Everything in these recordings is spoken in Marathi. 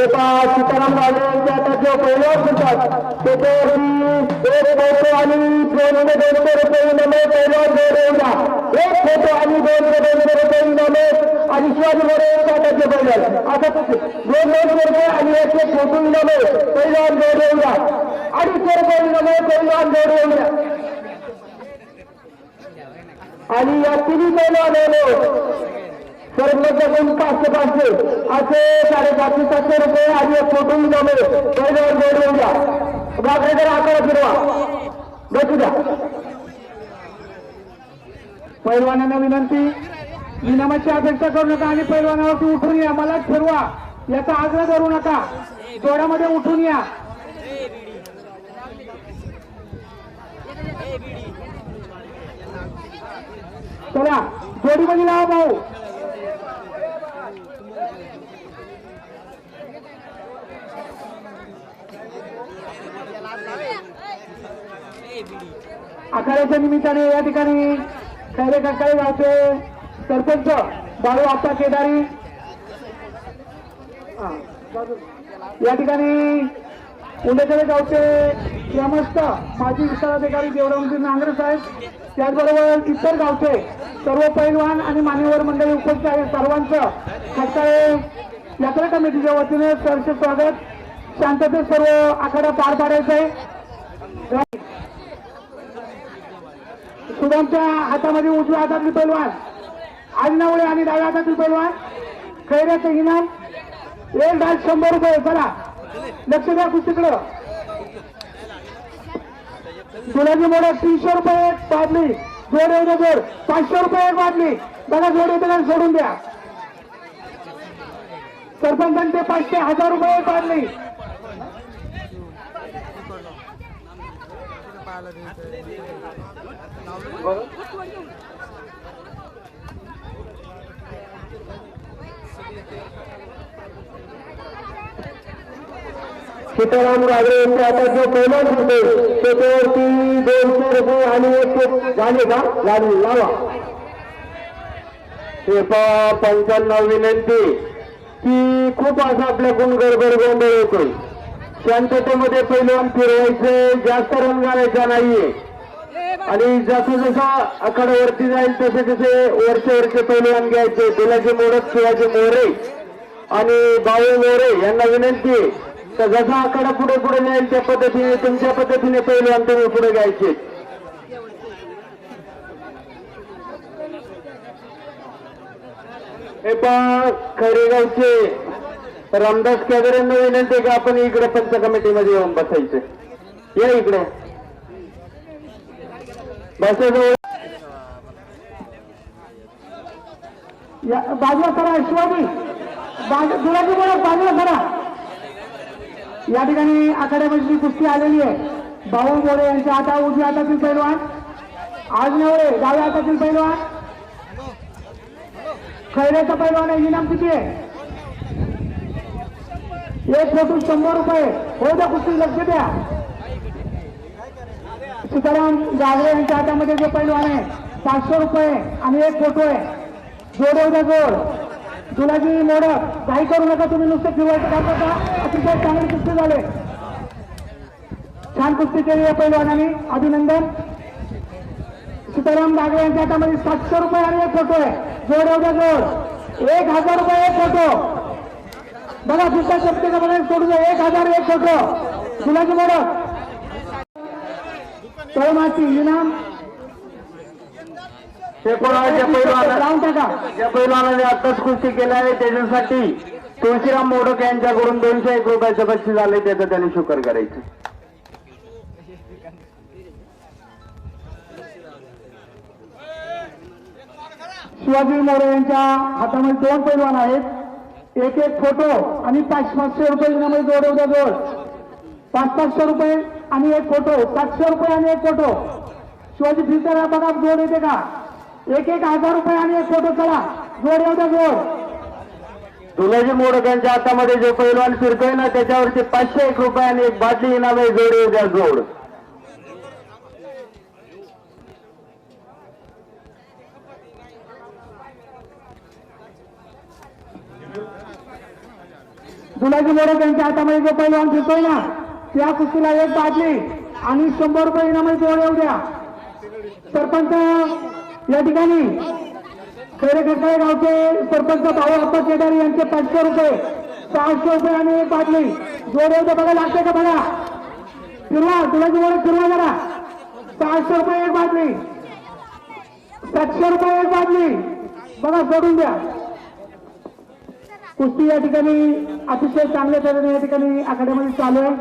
सीताराम राजे यांच्या आता जो पहिल्यावर म्हणतात त्याच्यावरती एक फोटो आणि दोनशे दोनशे रुपये नमे पहिल्यावर जोड एक फोटो आणि दोनशे दोनशे रुपये नमे आणि शिवाजी मोरे आता जे पहिल्यावर आता दोन दोनशे रुपये आणि एक एक फोटो नमे पहिल्यावर जोड अडीचशे रुपये नमे पहिल्यावर जोड आणि या तिन्ही पैलवान सर्व जगून पाचशे पाचशे. असे साडेपाचशे सातशे रुपये आणि एक फोटो पहिल्यावर जोड येऊ द्या. बाकरेकडे आकडा फिरवा. बसू द्या. पैलवानांना विनंती विनामाची अपेक्षा करू नका आणि पैलवानावरती उठून या. मलाच फिरवा. याचा आग्रह करू नका. जोड्यामध्ये उठून या. चला जोडीमध्ये लावा भाऊ. आखाड्याच्या निमित्ताने या ठिकाणी खैरे कंकाळे गावचे सरपंच बाळू आप्पा केदारी. या ठिकाणी उंडेकडे गावचे ग्रामस्थ माजी विस्ताराधिकारी देवरामजी नांगरे साहेब त्याचबरोबर इतर गावचे सर्व पैलवान आणि मान्यवर मंडळी उपस्थित आहेत. सर्वांचं खटकाळे यात्रा कमिटीच्या वतीने सरचे स्वागत. शांततेत सर्व आखाडा पार पाडायचं आहे शुभमच्या हातामध्ये उजव्या हातातली पैलवान आजनावळे आणि डाव्या हातातील पैलवान खैऱ्याचं इनाम एक डाल शंभर रुपये. चला लक्ष द्या कुस्तीकडं. गुलाबी मोडा तीनशे रुपये एक बादली. जोड येऊ जोड. पाचशे रुपये एक बादली. बघा जोड येते सोडून द्या. सरपंचांचे पाचशे हजार रुपये एक बादली. सीताराम राजे यांचे आता जो पहिला होते त्याच्यावरती दोनशे रुपये आणि एक एक झाले का? लागली लावा. हे पंच्याण्णव विनंती. की खूप असं आपल्याकडून गडबड गोंधळ येतोय. शांततेमध्ये पहिलवान फिरवायचं जास्त रंगायचा नाहीये. आणि जसं जसं आखाड्यावरती जाईल तसे तसे वरचे वरचे पहिलवान घ्यायचे. दिलाचे मोडक शिवाजी मोरे आणि बाळू मोरे यांना विनंती आहे तर जसा आखाडा पुढे पुढे जाईल त्या पद्धतीने तुमच्या पद्धतीने पहिलवान तुम्ही पुढे घ्यायचे. हे पहा खरेगावचे रामदास कॅदर यांना विनंती आहे की आपण इकडे पंच कमिटीमध्ये येऊन बसायचं. या इकडे. बाजूला करा शिवाजी. दुराजी बोला बाजूला करा. या ठिकाणी आखाड्यामध्ये कुस्ती आलेली आहे. भाऊ मोरे यांच्या हाता उजव्या हातातील पैलवान. आज नवरे डाव्या हातातील पैलवान. खैऱ्याचा पैलवान आहे इनाम किती आहे? एक फोटो शंभर रुपये. हो द्या कुस्ती लक्ष द्या. सीताराम गागरे यांच्या हातामध्ये जे पैलवान आहे पाचशे रुपये आणि एक फोटो आहे. जोड जोड. तुलाजी मोडक काही करू नका तुम्ही नुसतं फिरवायचं काम करता अतिशय चांगले कुस्ती झाले. छान कुस्ती केली या पैलवानांनी. अभिनंदन. सीताराम गागरे यांच्या हातामध्ये सातशे रुपये आणि एक फोटो आहे. जोड जोड. एक हजार रुपये एक फोटो बघा दुसऱ्या शक्तीचा बघा सोडू एक हजार एक फोटो तुलाजी मोडक तळमाची इनाम. ज्या पैलवानाने आताच कुस्ती केल्या आहे त्याच्यासाठी तुळशीराम मोडक यांच्याकडून दोनशे एक रुपयाचं बक्षीस आले त्याचं त्यांनी शुकर करायचं. शिवाजी मोरे यांच्या हातामध्ये दोन पैलवान आहेत. एक एक फोटो आणि पाच पाचशे रुपये जोड जोड. पाच पाचशे रुपये आणि एक फोटो सातशे रुपये आणि एक फोटो. शिवाजी फिरताना बघा जोड येते का? एक एक हजार रुपये आणि एक फोटो चला. जोड येऊ द्या जोड. तुलाजी मोडक यांच्या हातामध्ये जो पैलवान फिरतोय ना त्याच्यावरती पाचशे एक रुपये आणि एक बाटली इनाम जोड येऊ द्या जोड. गुलाजी मोडक यांच्या हातामध्ये जो पैलवान फिरतोय ना त्या कुस्तीला एक बादली आणि शंभर रुपये इनामाची जोड येऊ द्या. सरपंच या ठिकाणी. खेरे खडकाळे गावचे सरपंच भाऊ अप्पा केदार यांचे पाचशे रुपये सहाशे रुपये आणि एक बादली जोड येऊ द्या. बघा लागते का बघा? फिरवा तुला मोडक फिरवा जरा. सहाशे रुपये एक बादली सातशे रुपये एक बादली बघा सोडून द्या. कुस्ती या ठिकाणी अतिशय चांगल्या तऱ्हेने या ठिकाणी आखाड्यामध्ये चालू आहे.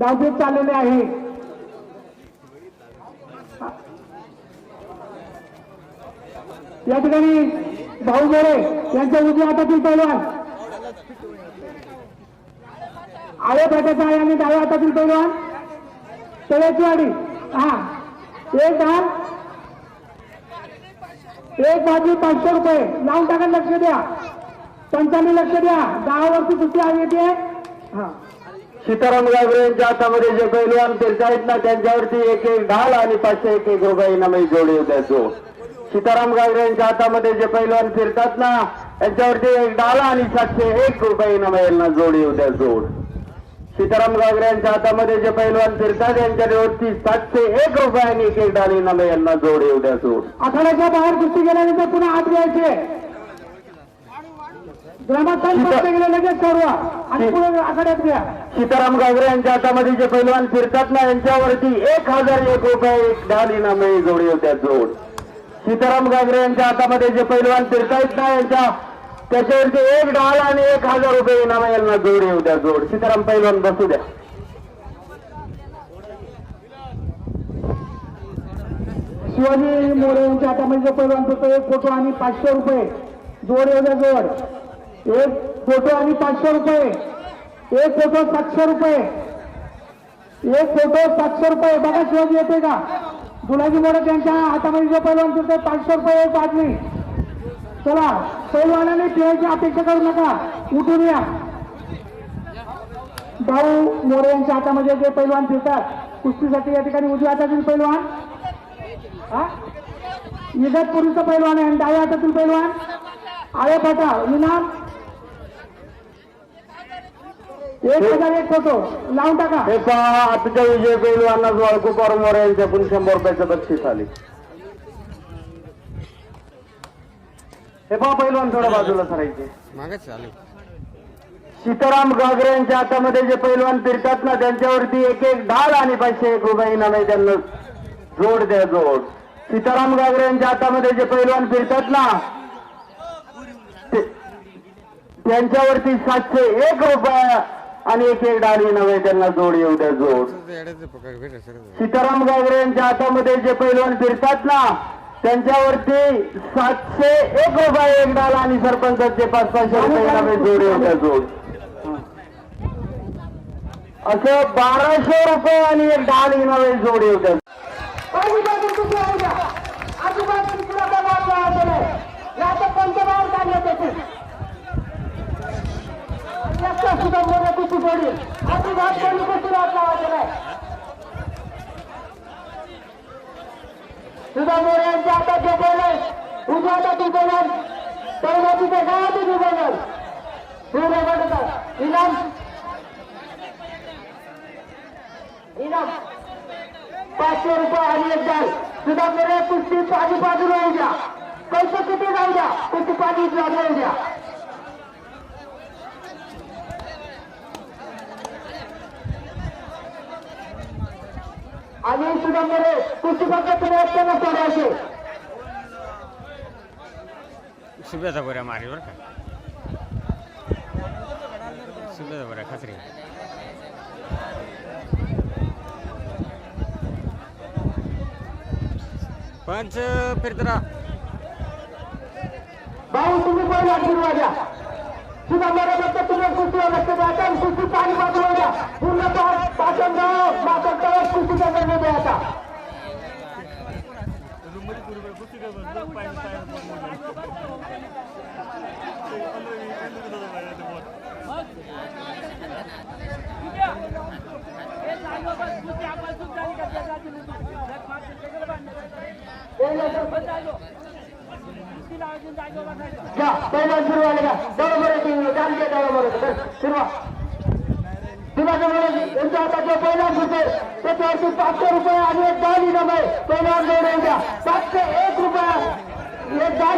धावफेक चाललेले आहे. या ठिकाणी भाऊ मोरे यांच्या उजव्या हातातील पैलवान. आळे फाट्याचा आणि डाव्या हातातील पैलवान. तळ्याची वाडी हा. एक दहा एक बाजू पाचशे रुपये. लावून टाका लक्ष द्या. पंचांनी लक्ष द्या. दहावरती सुट्टी आहे येते. हा. सीताराम गावरे यांच्या हातामध्ये जे पैलवान आहेत ना त्यांच्यावरती एक एक ढाल आणि पाचशे एक एक रुपये इनामी जोडी उद्या सीताराम गावरे यांच्या हातामध्ये जे पैलवान फिरतात ना त्यांच्यावरती एक डाल आणि सातशे एक रुपये इनाम यांना जोडी उद्या जोड सीताराम गावरे यांच्या हातामध्ये जे पैलवान फिरतात यांच्यावरती सातशे एक रुपये आणि एक एक डाल इनाम यांना जोडी उद्या जोड आखाड्याच्या बाहेर कुस्ती गेल्यानंतर पुन्हा आत घ्यायचे. सीताराम गावरे यांच्या हातामध्ये जे पैलवान फिरतात ना यांच्यावरती एक हजार एक रुपये एक ढाल इनामे जोडी होत्या जोड. सीताराम गावरे यांच्या हातामध्ये जे पैलवान फिरतायत ना यांच्या त्याच्यावरती एक ढाल आणि एक हजार रुपये इनामे यांना जोडी होत्या जोड. सीताराम पैलवान बसू द्या. शिवाजी मोरे यांच्या हातामध्ये जो पैलवान फिरतो एक फोटो आणि पाचशे रुपये. जोड एवढ्या जोड. एक फोटो आणि पाचशे रुपये. एक फोटो सातशे रुपये. एक फोटो सातशे रुपये. बघा शिवाजी येते का? गुलाजी मोडक यांच्या हातामध्ये जो पैलवान फिरतोय पाचशे रुपये एक बाटली चला पैलवानाने खेळायची अपेक्षा करू नका. उठून या. भाऊ मोरे यांच्या हातामध्ये जे पैलवान फिरतात कुस्तीसाठी या ठिकाणी उजव्या हातातील पैलवान. हा? इगतपुरीचा पैलवान आहे आणि डाव्या हातातील पैलवान. आळे फाटा इनाम एक हजार एक फोटो. लावून टाका. हे पहा आजच्या विजय पैलवांना वाळकू मोरे यांच्याकडून शंभर रुपयाचं बक्षीस आले. हे पहा पैलवान थोडं बाजूला सरायचे. मागच चालू सीताराम गागरे यांच्या हातामध्ये जे पैलवान फिरतात ना त्यांच्यावरती एक एक ढाल आणि पाचशे एक रुपये इनाम आहे त्यांना. जोड द्या जोड. सीताराम गागरे यांच्या हातामध्ये जे पैलवान फिरतात ना ते- त्यांच्यावरती सातशे एक रुपये आणि एक एक इनाम आहे त्यांना जोड येऊ द्या जोड. सीताराम गागरे यांच्या हातामध्ये जे पैलवान फिरतात ना त्यांच्यावरती सातशे एक रुपये एक डाल आणि सरपंचाचे पाच पाचशे रुपये इनामे जोड येऊ द्या जोड. असं बाराशे रुपये आणि एक डाल इनामे जोड येऊ द्या. सुद्धा मोरे यांच्या हातात जे बोलय उजव्या हातातून बोलल तिथे गावातून बोलल सूर्य घडतात इनाम. इनाम. पाचशे रुपये आणि एक डाल सुद्धा मेरे कुस्ती पाणी बाजूला येऊ द्या पैसे किती जाऊ द्या कुस्ती पाणी बाजूला येऊ द्या आणि सुद्धा मेरे कुस्ती फक्त तुम्ही सुब्याचा बऱ्या मारी बरं का सुब्याचा बऱ्या खात्री पंच फिरतरा भाऊ तुम्ही पण आशीर्वाद द्या तुम्हाला तुम्ही कुस्तीवर लक्ष पाणी बाजूला द्या पूर्ण घ्या. पहिल्यावर सुरू आले का बरोबर आहे. टीव्ही गाडीच्या बरोबर सुरुवात पहिला रुपये त्याच्यावरती पाचशे रुपये आणि एक दहा इनाम आहे. पहिल्यावर जोडून द्या हे